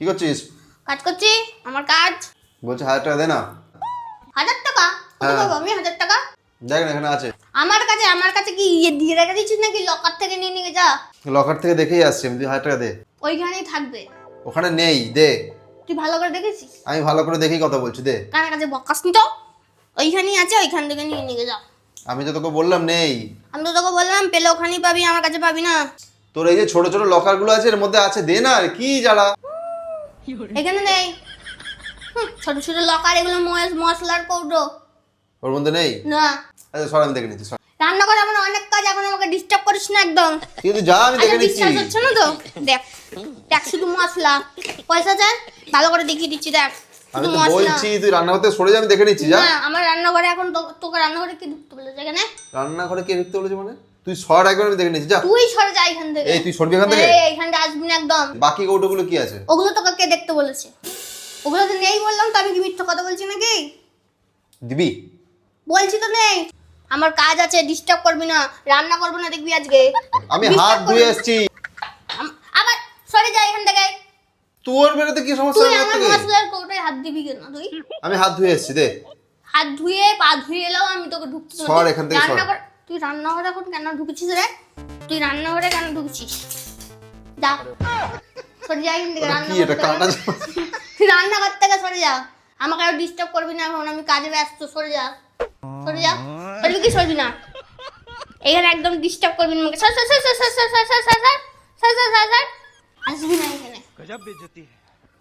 কি করছিস? কাজ করছি আমার কাজ। বলছি হাজার টাকা দে না। হাজার টাকা? কত হ্যাঁ। পাবো আমি হাজার টাকা? দেখ না এখানে আছে। আমার কাছে আমার কাছে কি ইয়ে দিয়ে রেখে দিচ্ছিস নাকি? লকার থেকে নিয়ে নিয়ে যা। লকার থেকে দেখেই আসছি আমি তুই হাজার টাকা দে। ওইখানেই থাকবে। ওখানে নেই দে। তুই ভালো করে দেখেছিস? আমি ভালো করে দেখেই কথা বলছি দে। কার কাছে বকাস নি তো? ওইখানেই আছে ওইখান থেকে নিয়ে নিয়ে যা। আমি তো তোকে বললাম নেই। আমি তো তোকে বললাম পেলে ওখানেই পাবি আমার কাছে পাবি না। তোর এই যে ছোট ছোট লকারগুলো আছে এর মধ্যে আছে দে না আর কি যারা এখানে নেই। ছোট ছোট লকার এগুলো মশলার কৌটো ওর মধ্যে নেই? না। আচ্ছা সর আমি দেখে নিচ্ছি সর। রান্না করে আমার অনেক কাজ এখন আমাকে ডিস্টার্ব করিস না একদম। কিন্তু যা আমি দেখে আচ্ছা নিচ্ছি। বিশ্বাস হচ্ছে না তো? দেখ দেখ শুধু মশলা। পয়সা চান ভালো করে দেখিয়ে দিচ্ছি দেখ আমি শুধু তো মশলা। বলছি তুই সরে যা আমি দেখে নিচ্ছি যা। না আমার রান্নাঘরে এখন তো- তোকে রান্নাঘরে কি ঢুকতে বলেছে? এখানে? রান্নাঘরে কে ঢুকতে বলেছে মানে? তুই সর একবার আমি দেখে নিচ্ছি যা। তুই সরে যা এখান থেকে। এই তুই সরবি এখান থেকে? এই, আসবি না একদম। বাকি কৌটোগুলো কি আছে? ওগুলো তোকে কে দেখতে বলেছে? ওগুলো তো নেই বললাম তো আমি কি মিথ্যা কথা বলছি নাকি? দিবি? বলছি তো নেই। আমার কাজ আছে ডিস্টার্ব করবি না। রান্না করব না দেখবি আজকে। আমি হাত ধুয়ে না। আবার সরে যা এখান থেকে। তোর বেরোতে কি সমস্যা তুই আমার মশলার কৌটায় হাত দিবি কেন তুই? আমি হাত ধুয়ে এসছি দে। হাত ধুয়ে পা ধুয়ে এলেও আমি তোকে ঢুকতে। সর এখান থেকে সর। তুই রান্নাঘরে এখন কেন ঢুকেছিস রে তুই রান্নাঘরে কেন ঢুকেছিস যা সরে যাই কিন্তু এটা রান্নাঘর থেকে সরে যা আমাকে আর ডিস্টার্ব করবি না এখন আমি কাজে ব্যস্ত সরে যা সরে যা সরবি কি সরবি না এখানে একদম ডিস্টার্ব করবি না আমাকে সর সর সর সর সর সর সর সর সর সর সর সর সর আসবি না এখানে সর স